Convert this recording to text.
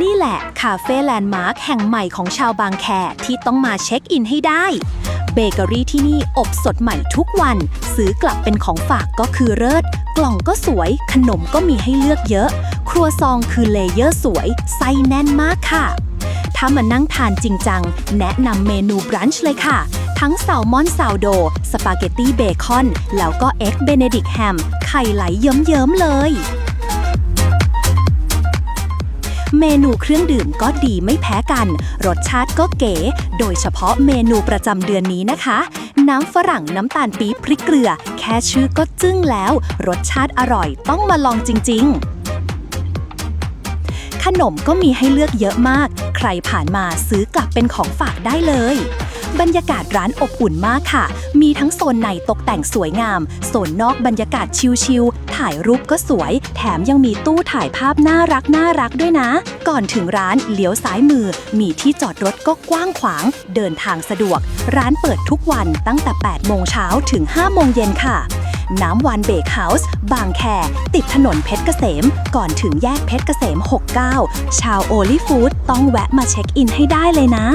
นี่แหละคาเฟ่แลนด์มาร์คแห่งใหม่ของชาวบางแคที่ต้องมาเช็คอินให้ได้ เบเกอรี่ที่นี่อบสดใหม่ทุกวัน ซื้อกลับเป็นของฝากก็คือเลิศกล่องก็สวย ขนมก็มีให้เลือกเยอะ ครัวซองคือเลเยอร์สวย ไส้แน่นมากค่ะ ถ้ามานั่งทานจริงจัง แนะนำเมนูบรันช์เลยค่ะ ทั้งแซลมอนซาวโด สปาเกตตี้เบคอน แล้วก็เอ็กเบเนดิกแฮม ไข่ไหลเยิ้มๆเลย เมนูเครื่องดื่มก็ดีไม่แพ้กัน รสชาติก็เก๋ โดยเฉพาะเมนูประจำเดือนนี้นะคะ น้ำฝรั่งน้ำตาลปี๊บพริกเกลือ แค่ชื่อก็จึ้งแล้ว รสชาติอร่อยต้องมาลองจริง ๆขนมก็มีให้เลือกเยอะมาก ใครผ่านมาซื้อกลับเป็นของฝากได้เลย บรรยากาศร้านอบอุ่นมากค่ะ มีทั้งโซนในตกแต่งสวยงาม โซนนอกบรรยากาศชิลๆ ถ่ายรูปก็สวย แถมยังมีตู้ถ่ายภาพน่ารักน่ารักด้วยนะ ก่อนถึงร้านเลี้ยวซ้ายมือ มีที่จอดรถก็กว้างขวาง เดินทางสะดวก ร้านเปิดทุกวันตั้งแต่ 8 โมงเช้าถึง 5 โมงเย็นค่ะน้ำวันเบกเฮาส์ บางแค ติดถนนเพชรเกษม ก่อนถึงแยกเพชรเกษม 69 ชาวโอลิฟู้ดต้องแวะมาเช็คอินให้ได้เลยนะ